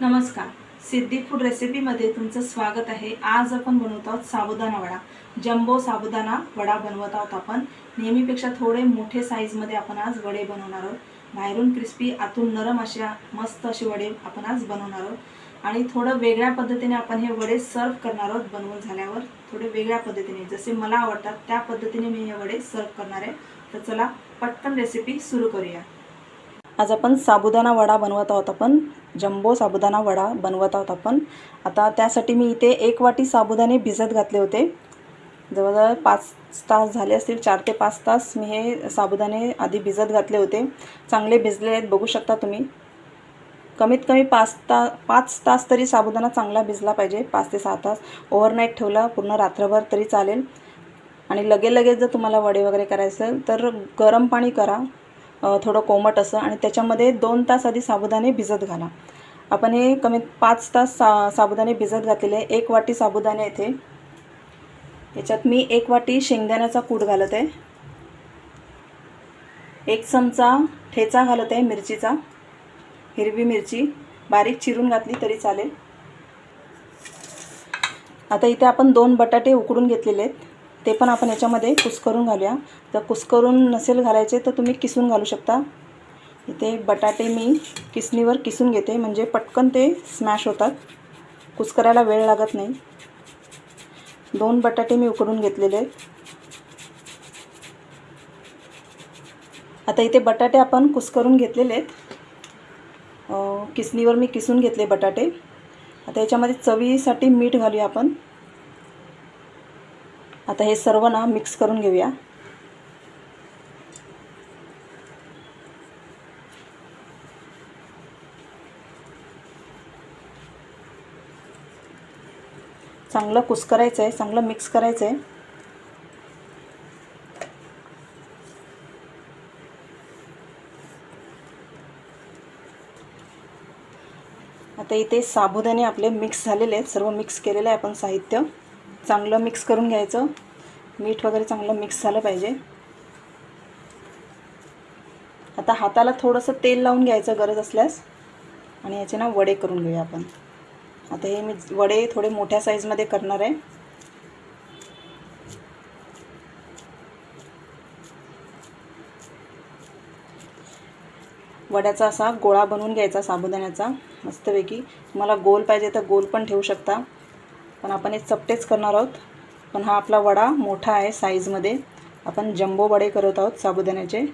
नमस्कार. सिद्धी फूड रेसिपीमध्ये तुमचं स्वागत आहे. आज आपण बनवत आहोत साबुदाणा वडा. जम्बो साबुदाणा वडा बनवत आहोत आपण. नेहमीपेक्षा थोडे मोठे साईजमध्ये आपण आज वडे बनवणार आहोत. बाहेरून क्रिस्पी आतून नरम अशा मस्त असे वडे आपण आज बनवणार आहोत. आणि थोडं वेगळ्या पद्धतीने आपण हे वडे सर्व करणार आहोत बनवून झाल्यावर. थोडे वेगळ्या पद्धतीने. जसे मला आवडतात त्या पद्धतीने मी हे वडे सर्व करणार आहे. तर चला पटकन रेसिपी सुरू करूया. आज आपण साबुदाणा वडा बनवत आहोत. आपण जम्बो साबुदाणा वडा बनवत आहोत आपण. आता त्यासाठी मी इथे एक वाटी साबुदाणे भिजत घातले होते. जवळजवळ पाच तास झाले असतील चार ते पाच तास मी हे साबुदाणे आधी भिजत घातले होते. चांगले भिजले आहेत बघू शकता तुम्ही. कमीत कमी पाच ता पाच तास तरी साबुदाणा चांगला भिजला पाहिजे पाच ते सहा तास. ओव्हरनाईट ठेवला पूर्ण रात्रभर तरी चालेल. आणि लगे लगेच जर तुम्हाला वडे वगैरे करायचं असेल तर गरम पाणी करा. थोडं कोमट असं आणि त्याच्यामध्ये दोन तास आधी साबुदाणे भिजत घाला. आपण हे कमीत पाच तास सा साबुदाणे भिजत घातलेले आहे. एक वाटी साबुदाणे येथे याच्यात मी एक वाटी शेंगदाण्याचा कूट घालत आहे. एक चमचा ठेचा घालत आहे मिरचीचा. हिरवी मिरची. बारीक चिरून घातली तरी चालेल. आता इथे आपण दोन बटाटे उकडून घेतलेले आहेत. ते पण आपण याच्यामध्ये कुस्करून घालूया. जर कुस्करून नसेल घालायचे तर तुम्ही किसून घालू शकता. इथे बटाटे मी किसणीवर किसून घेते म्हणजे पटकन ते स्मॅश होतात. कुस्करायला वेळ लागत नाही. दोन बटाटे मी उकडून घेतलेले आहेत. आता इथे बटाटे आपण कुस्करून घेतलेले आहेत. किसणीवर मी किसून घेतले बटाटे. आता याच्यामध्ये चवीसाठी मीठ घालूया आपण. आता हे सर्व ना मिक्स करून घेऊया. चांगलं कुस्करायचं आहे चांगलं मिक्स करायचं आहे आता इथे साबुदाणे आपले मिक्स झालेले आहेत सर्व मिक्स केलेलं आहे आपण साहित्य. चांगलं मिक्स करून घ्यायचं. मीठ वगैरे चांगलं मिक्स झालं पाहिजे. आता हाताला थोडंसं तेल लावून घ्यायचं गरज असल्यास. आणि याचे ना वडे करून घेऊया आपण. आता हे मी वडे थोडे मोठ्या साईजमध्ये करणार आहे. वड्याचा असा गोळा बनवून घ्यायचा साबुदाण्याचा. मस्तपैकी. तुम्हाला गोल पाहिजे तर गोल पण ठेवू शकता. पण आपण हे चपटेच करणार आहोत. पण हा आपला वडा मोठा आहे साईजमध्ये. आपण जम्बो वडे करत आहोत साबुदाण्याचे.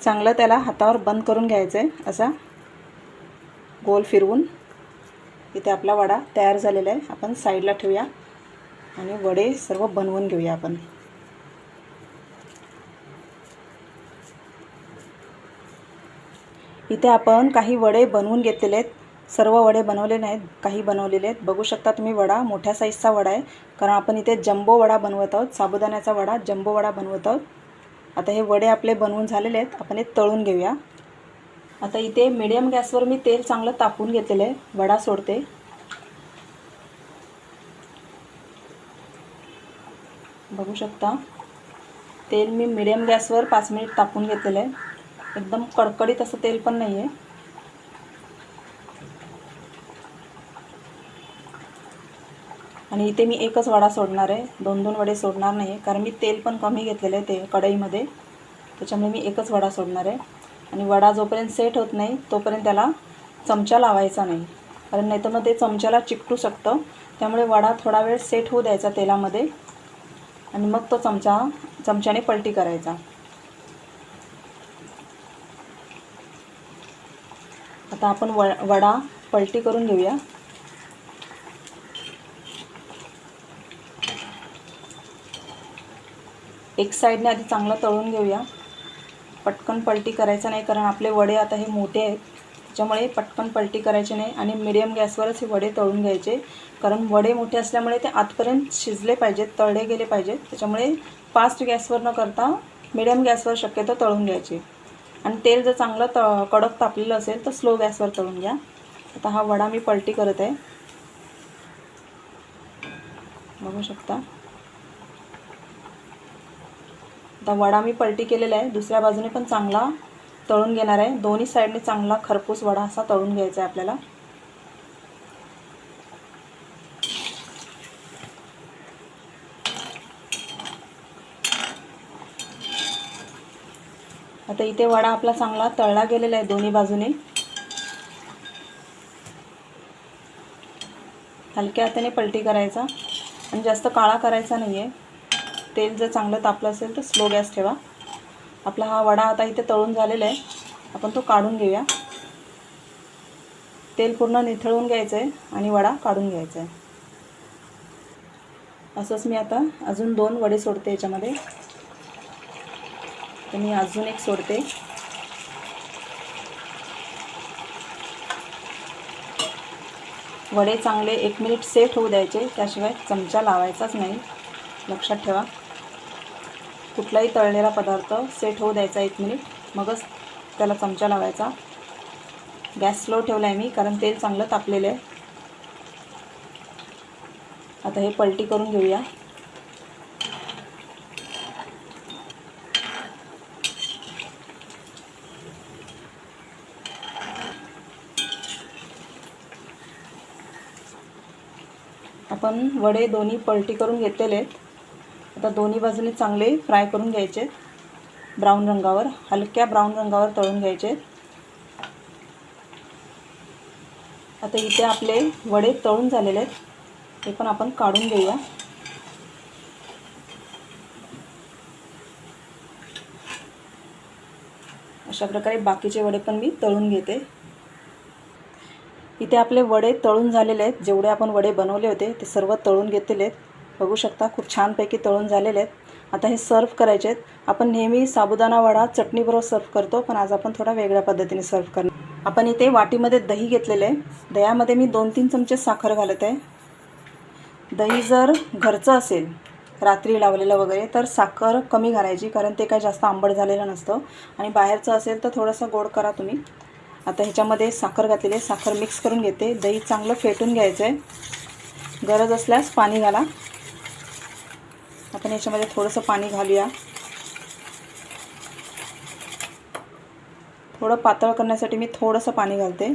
चांगलं त्याला हातावर बंद करून घ्यायचं आहे असा. गोल फिरवून इथे आपला वडा तयार झालेला आहे. आपण साईडला ठेवूया आणि वडे सर्व बनवून घेऊया आपण. इथे आपण काही वडे बनवून घेतलेले आहेत. सर्व वडे बनवले नाहीत काही बनवलेले आहेत. बघू शकता तुम्ही वडा मोठ्या साईजचा वडा आहे. कारण आपण इथे जम्बो वडा बनवत आहोत साबुदाण्याचा वडा जम्बो वडा बनवत आहोत. आता हे वडे आपले बनवून झालेले आहेत. आपण हे तळून घेऊया. आता इथे मिडियम गॅसवर मी तेल चांगलं तापून घेतलेलं आहे. वडा सोडते. बघू शकता. तेल मी मिडियम गॅसवर पाच मिनिट तापून घेतलेलं आहे. एकदम कडकडीत असं तेल पण नाही आहे आणि इथे मी एकच वडा सोडणार आहे. दोन दोन वडे सोडणार नाही कारण मी तेल पण कमी घेतलेलं आहे ते कढईमध्ये. त्याच्यामुळे मी एकच वडा सोडणार आहे. आणि वडा जोपर्यंत सेट होत नाही तोपर्यंत त्याला चमचा लावायचा नाही. कारण नाहीतर मग ते चमच्याला चिकटू शकतं. त्यामुळे वडा थोडा वेळ सेट होऊ द्यायचा तेलामध्ये. आणि मग तो चमचा चमच्याने पलटी करायचा. आता आपण व वडा पलटी करून घेऊया. एक साईडने आधी चांगलं तळून घेऊया. पटकन पलटी करायचं नाही कारण आपले वडे आता हे मोठे आहेत. त्याच्यामुळे पटकन पलटी करायचे नाही आणि मिडियम गॅसवरच हे वडे तळून घ्यायचे. कारण वडे मोठे असल्यामुळे ते आतपर्यंत शिजले पाहिजेत तळले गेले पाहिजेत. त्याच्यामुळे फास्ट गॅसवर न करता मिडियम गॅसवर शक्यतो तळून घ्यायचे. आणि तेल जर चांगलं त कडक तापलेलं असेल तर स्लो गॅसवर तळून घ्या. आता हा वडा मी पलटी करत आहे. बघू शकता. आता वडा मी पलटी केलेला आहे. दुसऱ्या बाजूने पण चांगला तळून घेणार आहे. दोन्ही साईडने चांगला खरपूस वडा असा तळून घ्यायचा आहे आपल्याला. आता इथे वडा आपला चांगला तळला गेलेला आहे दोन्ही बाजूने. हलक्या हाताने पलटी करायचा. आणि जास्त काळा करायचा नाही आहे तेल जर चांगलं तापलं असेल तर स्लो गॅस ठेवा. आपला हा वडा आता इथे तळून झालेला आहे. आपण तो काढून घेऊया. तेल पूर्ण निथळून घ्यायचं आहे आणि वडा काढून घ्यायचा आहे असंच मी आता अजून दोन वडे सोडते याच्यामध्ये. तर मी अजून एक सोडते. वडे चांगले एक मिनिट सेट होऊ द्यायचे त्याशिवाय चमचा लावायचाच नाही. लक्षात ठेवा. कुठलाही तळलेला पदार्थ सेट होऊ द्यायचा एक मिनिट मगच त्याला चमचा लावायचा. गॅस स्लो ठेवला आहे मी कारण तेल चांगलं तापलेलं आहे. आता हे पलटी करून घेऊया. आपण वडे दोन्ही पलटी करून घेतलेले आहेत. आता दोन्ही बाजूने चांगले फ्राय करून घ्यायचे. ब्राऊन रंगावर हलक्या ब्राऊन रंगावर तळून घ्यायचे. आता इथे आपले वडे तळून झालेले आहेत. ते पण आपण काढून घेऊया. अशा प्रकारे बाकीचे वडे पण मी तळून घेते. इथे आपले वडे तळून झालेले आहेत. जेवढे आपण वडे बनवले होते ते सर्व तळून घेतलेले आहेत. बघू शकता खूप छानपैकी तळून झालेले आहेत. आता हे सर्व करायचे आहेत. आपण नेहमी साबुदाणा वडा चटणीबरोबर सर्व करतो पण आज आपण थोडा वेगळ्या पद्धतीने सर्व करणार. आपण इथे वाटीमध्ये दही घेतलेले आहे. दह्यामध्ये मी दोन तीन चमचे साखर घालत आहे. दही जर घरचं असेल रात्री लावलेलं वगैरे तर साखर कमी घालायची कारण ते काय जास्त आंबट झालेलं नसतं. आणि बाहेरचं असेल तर थोडंसं गोड करा तुम्ही. आता ह्याच्यामध्ये साखर घातलेली आहे. साखर मिक्स करून घेते. दही चांगलं फेटून घ्यायचं आहे. गरज असल्यास पाणी घाला. आपण याच्यामध्ये थोडंसं पाणी घालूया. थोडं पातळ करण्यासाठी मी थोडंसं पाणी घालते.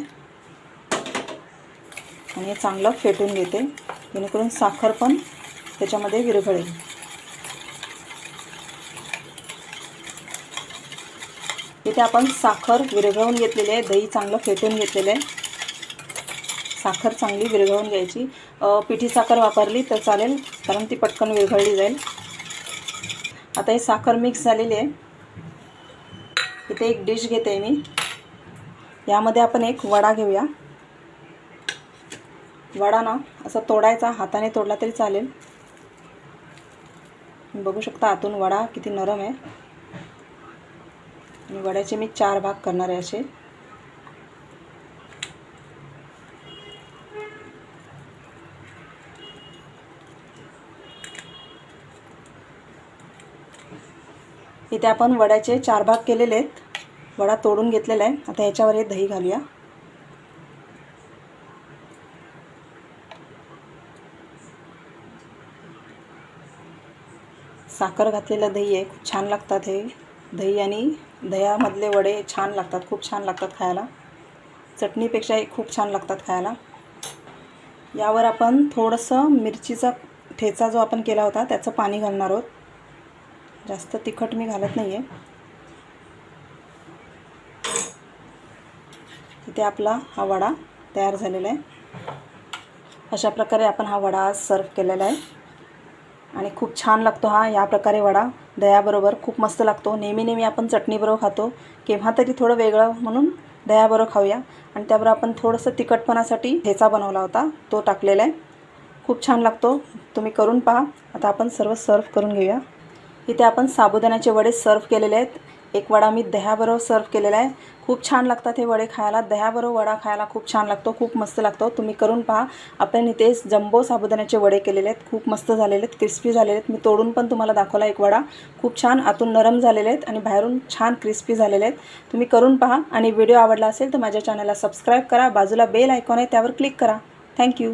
आणि हे चांगलं फेटून घेते. जेणेकरून साखर पण त्याच्यामध्ये विरघळेल. इथे आपण साखर विरघळून घेतलेली आहे. दही चांगलं फेटून घेतलेलं आहे. साखर चांगली विरघळून घ्यायची. पिठी साखर वापरली तर चालेल कारण ती पटकन विरघळली जाईल. आता ही साखर मिक्स झालेली आहे. इथे एक डिश घेते मी. यामध्ये आपण एक वडा घेऊया. वडा ना असा तोडायचा हाताने तोडला तरी चालेल. बघू शकता आतून वडा किती नरम आहे. आणि वड्याचे मी चार भाग करणार आहे असे. इथे आपण वड्याचे चार भाग केलेले आहेत. वडा तोडून घेतलेला आहे. आता याच्यावर हे दही घालूया. साखर घातलेलं दही आहे. खूप छान लागतात हे. दही आणि दह्यामधले वडे छान लागतात खूप छान लागतात खायला. चटणीपेक्षाही खूप छान लागतात खायला. यावर आपण थोडंसं मिरचीचा ठेचा जो आपण केला होता त्याचं पाणी घालणार आहोत. जास्त तिखट मी घालत नाही आहे इथे आपला हा वडा तयार झालेला आहे. अशा प्रकारे आपण हा वडा सर्व केलेला आहे. आणि खूप छान लागतो हा या प्रकारे वडा दह्याबरोबर खूप मस्त लागतो. नेहमी नेहमी आपण चटणीबरोबर खातो. केव्हा तरी थोडं वेगळं म्हणून दह्याबरोबर खाऊया. आणि त्याबरोबर आपण थोडंसं तिखटपणासाठी ठेचा बनवला होता. तो टाकलेला आहे. खूप छान लागतो. तुम्ही करून पहा. आता आपण सर्व सर्व करून घेऊया. इथे आपण साबुदाण्याचे वडे सर्व केलेले आहेत. एक वडा मी दह्याबरोबर सर्व केलेला आहे. खूप छान लागतात हे वडे खायला. दह्याबरोबर वडा खायला खूप छान लागतो खूप मस्त लागतो. तुम्ही करून पहा. आपण इथे जम्बो साबुदाण्याचे वडे केलेले आहेत. खूप मस्त झालेले आहेत क्रिस्पी झालेले आहेत. मी तोडून पण तुम्हाला दाखवला एक वडा. खूप छान आतून नरम झालेले आहेत आणि बाहेरून छान क्रिस्पी झालेले आहेत. तुम्ही करून पहा. आणि व्हिडिओ आवडला असेल तर माझ्या चॅनलला सबस्क्राईब करा. बाजूला बेल आयकॉन आहे त्यावर क्लिक करा. थँक्यू